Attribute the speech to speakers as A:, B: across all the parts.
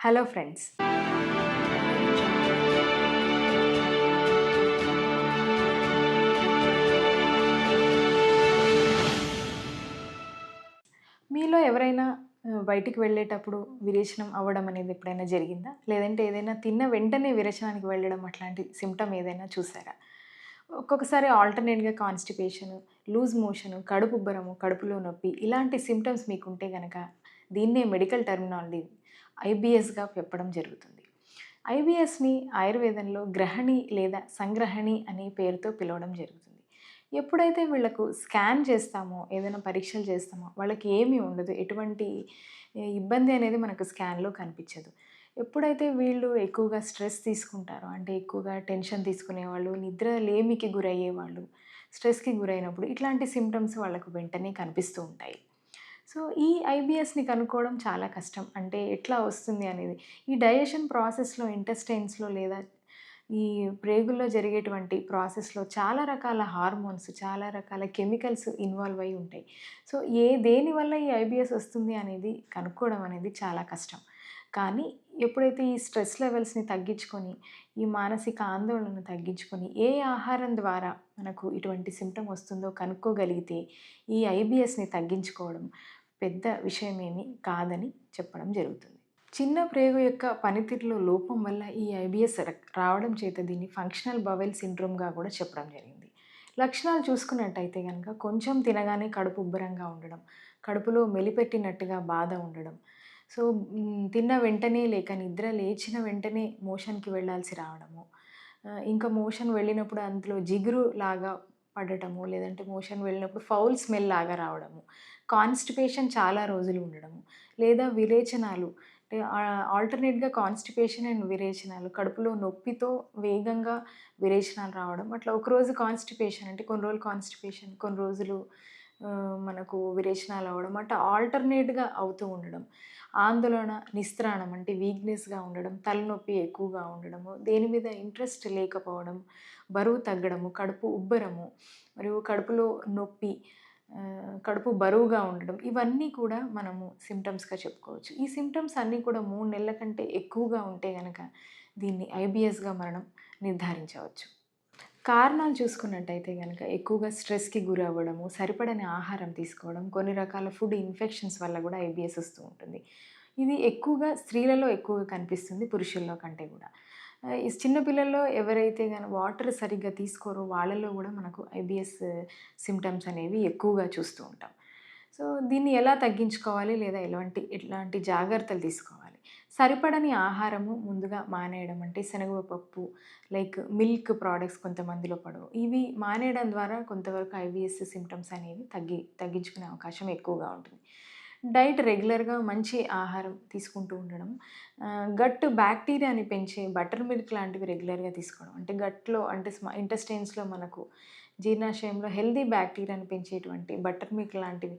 A: Hello friends మీలో ఎవరైనా బయటికి వెళ్ళేటప్పుడు విరేచనం అవ్వడం అనేది ఎప్పుడైనా జరిగిందా? లేదంటే ఏదైనా తిన్న వెంటనే విరేచనానికి వెళ్ళడం అట్లాంటి సిమ్టమ్ ఏదైనా చూసారా? ఒక్కొక్కసారి ఆల్టర్నేట్గా కాన్స్టిపేషన్ లూజ్ మోషన్ కడుపు ఉబ్బరము కడుపులో నొప్పి ఇలాంటి సిమ్టమ్స్ మీకుంటే కనుక దీన్నే మెడికల్ టర్మినాలజీ ఐబిఎస్గా చెప్పడం జరుగుతుంది. ఐబిఎస్ని ఆయుర్వేదంలో గ్రహణి లేదా సంగ్రహణి అనే పేరుతో పిలవడం జరుగుతుంది. ఎప్పుడైతే వీళ్ళకు స్కాన్ చేస్తామో ఏదైనా పరీక్షలు చేస్తామో వాళ్ళకి ఏమీ ఉండదు. ఎటువంటి ఇబ్బంది అనేది మనకు స్కాన్లో కనిపించదు. ఎప్పుడైతే వీళ్ళు ఎక్కువగా స్ట్రెస్ తీసుకుంటారో అంటే ఎక్కువగా టెన్షన్ తీసుకునేవాళ్ళు నిద్ర లేమికి గురయ్యేవాళ్ళు స్ట్రెస్కి గురైనప్పుడు ఇట్లాంటి సిమ్టమ్స్ వాళ్ళకు వెంటనే కనిపిస్తూ ఉంటాయి. సో ఈ ఐబిఎస్ని కనుక్కోవడం చాలా కష్టం. అంటే ఎట్లా వస్తుంది అనేది. ఈ డైజెషన్ ప్రాసెస్లో ఇంటెస్టైన్స్లో లేదా ఈ ప్రేగుల్లో జరిగేటువంటి ప్రాసెస్లో చాలా రకాల హార్మోన్స్ చాలా రకాల కెమికల్స్ ఇన్వాల్వ్ అయి ఉంటాయి. సో ఏ దేనివల్ల ఈ ఐబిఎస్ వస్తుంది అనేది కనుక్కోవడం అనేది చాలా కష్టం. కానీ ఎప్పుడైతే ఈ స్ట్రెస్ లెవెల్స్ని తగ్గించుకొని ఈ మానసిక ఆందోళనను తగ్గించుకొని ఏ ఆహారం ద్వారా మనకు ఇటువంటి సిమ్టమ్ వస్తుందో కనుక్కోగలిగితే ఈ ఐబిఎస్ని తగ్గించుకోవడం పెద్ద విషయమేమీ కాదని చెప్పడం జరుగుతుంది. చిన్న ప్రేగు యొక్క పనితీరులో లోపం వల్ల ఈ ఐబిఎస్ రావడం చేత దీన్ని ఫంక్షనల్ బవెల్ సిండ్రోమ్గా కూడా చెప్పడం జరిగింది. లక్షణాలు చూసుకున్నట్టయితే కనుక కొంచెం తినగానే కడుపు ఉబ్బరంగా ఉండడం కడుపులో మెలిపెట్టినట్టుగా బాధ ఉండడం. సో తిన్న వెంటనే లేక నిద్ర లేచిన వెంటనే మోషన్కి వెళ్ళాల్సి రావడము. ఇంకా మోషన్ వెళ్ళినప్పుడు అందులో జిగురు లాగా పడటము లేదంటే మోషన్ వెళ్ళినప్పుడు ఫౌల్ స్మెల్ లాగా రావడము. కాన్స్టిపేషన్ చాలా రోజులు ఉండడము. లేదా విరేచనాలు. అంటే ఆల్టర్నేట్గా కాన్స్టిపేషన్ అండ్ విరేచనాలు. కడుపులో నొప్పితో వేగంగా విరేచనాలు రావడం. అట్లా ఒకరోజు కాన్స్టిపేషన్ అంటే కొన్ని రోజులు కాన్స్టిపేషన్ కొన్ని రోజులు మనకు విరేచనాలు అవ్వడం. అట్లా ఆల్టర్నేట్గా అవుతూ ఉండడం. ఆందోళన నిస్త్రాణం అంటే వీక్నెస్గా ఉండడం తలనొప్పి ఎక్కువగా ఉండడము దేని మీద ఇంట్రెస్ట్ లేకపోవడం బరువు తగ్గడము కడుపు ఉబ్బరము మరియు కడుపులో నొప్పి కడుపు బరువుగా ఉండడం ఇవన్నీ కూడా మనము సిమ్టమ్స్గా చెప్పుకోవచ్చు. ఈ సిమ్టమ్స్ అన్నీ కూడా మూడు నెలల కంటే ఎక్కువగా ఉంటే కనుక దీన్ని ఐబిఎస్గా మనం నిర్ధారించవచ్చు. కారణాలు చూసుకున్నట్టయితే కనుక ఎక్కువగా స్ట్రెస్కి గురి అవ్వడము సరిపడని ఆహారం తీసుకోవడం కొన్ని రకాల ఫుడ్ ఇన్ఫెక్షన్స్ వల్ల కూడా ఐబిఎస్ వస్తూ ఉంటుంది. ఇది ఎక్కువగా స్త్రీలలో ఎక్కువగా కనిపిస్తుంది పురుషుల్లో కంటే కూడా. చిన్నపిల్లల్లో ఎవరైతే కానీ వాటర్ సరిగ్గా తీసుకోరో వాళ్ళలో కూడా మనకు ఐబిఎస్ సిమ్టమ్స్ అనేవి ఎక్కువగా చూస్తూ ఉంటాం. సో దీన్ని ఎలా తగ్గించుకోవాలి లేదా ఎలాంటి ఎట్లాంటి జాగ్రత్తలు తీసుకోవాలి? సరిపడని ఆహారము ముందుగా మానేయడం అంటే శనగపప్పు లైక్ మిల్క్ ప్రోడక్ట్స్ కొంతమందిలో పడవు. ఇవి మానేయడం ద్వారా కొంతవరకు ఐవిఎస్ సిమ్టమ్స్ అనేవి తగ్గి తగ్గించుకునే అవకాశం ఎక్కువగా ఉంటుంది. డైట్ రెగ్యులర్గా మంచి ఆహారం తీసుకుంటూ ఉండడం గట్ బ్యాక్టీరియాని పెంచే బటర్ మిల్క్ లాంటివి రెగ్యులర్గా తీసుకోవడం. అంటే గట్లో అంటే ఇంటెస్టైన్స్లో మనకు జీర్ణాశయంలో హెల్దీ బ్యాక్టీరియాని పెంచేటువంటి బటర్ మిల్క్ లాంటివి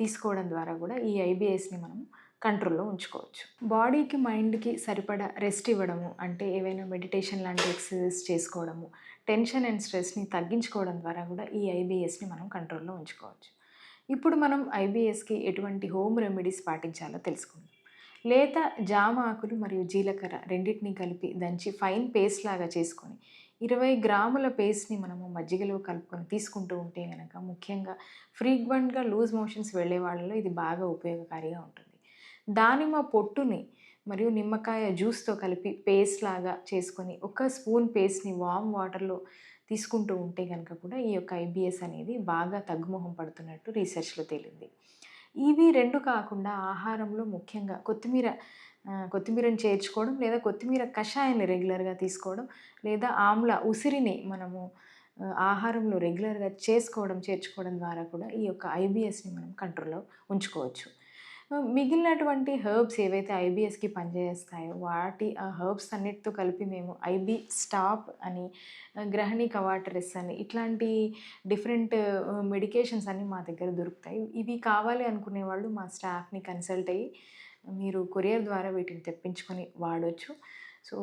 A: తీసుకోవడం ద్వారా కూడా ఈ ఐబిఎస్ని మనం కంట్రోల్లో ఉంచుకోవచ్చు. బాడీకి మైండ్కి సరిపడా రెస్ట్ ఇవ్వడము అంటే ఏవైనా మెడిటేషన్ లాంటి ఎక్సర్సైజ్ చేసుకోవడము టెన్షన్ అండ్ స్ట్రెస్ని తగ్గించుకోవడం ద్వారా కూడా ఈ ఐబిఎస్ని మనం కంట్రోల్లో ఉంచుకోవచ్చు. ఇప్పుడు మనం ఐబిఎస్కి ఎటువంటి హోమ్ రెమెడీస్ పాటించాలో తెలుసుకుందాం. లేత జామ ఆకులు మరియు జీలకర్ర రెండింటిని కలిపి దంచి ఫైన్ పేస్ట్ లాగా చేసుకొని ఇరవై గ్రాముల పేస్ట్ని మనము మజ్జిగలో కలుపుకొని తీసుకుంటూ ఉంటే కనుక ముఖ్యంగా ఫ్రీక్వెంట్గా లూజ్ మోషన్స్ వెళ్ళే వాళ్ళలో ఇది బాగా ఉపయోగకారిగా ఉంటుంది. దానిమ్మ పొట్టుని మరియు నిమ్మకాయ జ్యూస్తో కలిపి పేస్ట్ లాగా చేసుకొని ఒక స్పూన్ పేస్ట్ని వామ్ వాటర్లో తీసుకుంటూ ఉంటే కనుక కూడా ఈ యొక్క ఐబిఎస్ అనేది బాగా తగ్గుముఖం పడుతున్నట్టు రీసెర్చ్లో తేలింది. ఇవి రెండు కాకుండా ఆహారంలో ముఖ్యంగా కొత్తిమీర కొత్తిమీరను చేర్చుకోవడం లేదా కొత్తిమీర కషాయాన్ని రెగ్యులర్గా తీసుకోవడం లేదా ఆమ్ల ఉసిరిని మనము ఆహారంలో రెగ్యులర్గా చేసుకోవడం చేర్చుకోవడం ద్వారా కూడా ఈ యొక్క ఐబిఎస్ని మనం కంట్రోల్లో ఉంచుకోవచ్చు. మిగిలినటువంటి హర్బ్స్ ఏవైతే ఐబిఎస్కి పనిచేస్తాయో వాటి ఆ హర్బ్స్ అన్నిటితో కలిపి మేము ఐబి స్టాప్ అని గ్రహణి కవాటరిస్ అని ఇట్లాంటి డిఫరెంట్ మెడికేషన్స్ అన్నీ మా దగ్గర దొరుకుతాయి. ఇవి కావాలి అనుకునే వాళ్ళు మా స్టాఫ్ని కన్సల్ట్ అయ్యి మీరు కొరియర్ ద్వారా వీటిని తెప్పించుకొని వాడవచ్చు సో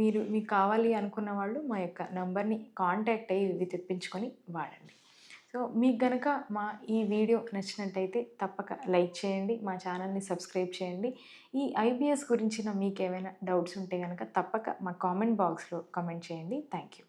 A: మీరు మీకు కావాలి అనుకున్న వాళ్ళు మా యొక్క నంబర్ని కాంటాక్ట్ అయ్యి ఇవి తెప్పించుకొని వాడండి. సో మీకు గనక మా ఈ వీడియో నచ్చినట్టయితే తప్పక లైక్ చేయండి మా ఛానల్ని సబ్స్క్రైబ్ చేయండి. ఈ ఐబీఎస్ గురించిన మీకు ఏమైనా డౌట్స్ ఉంటే కనుక తప్పక మా కామెంట్ బాక్స్లో కామెంట్ చేయండి. Thank you.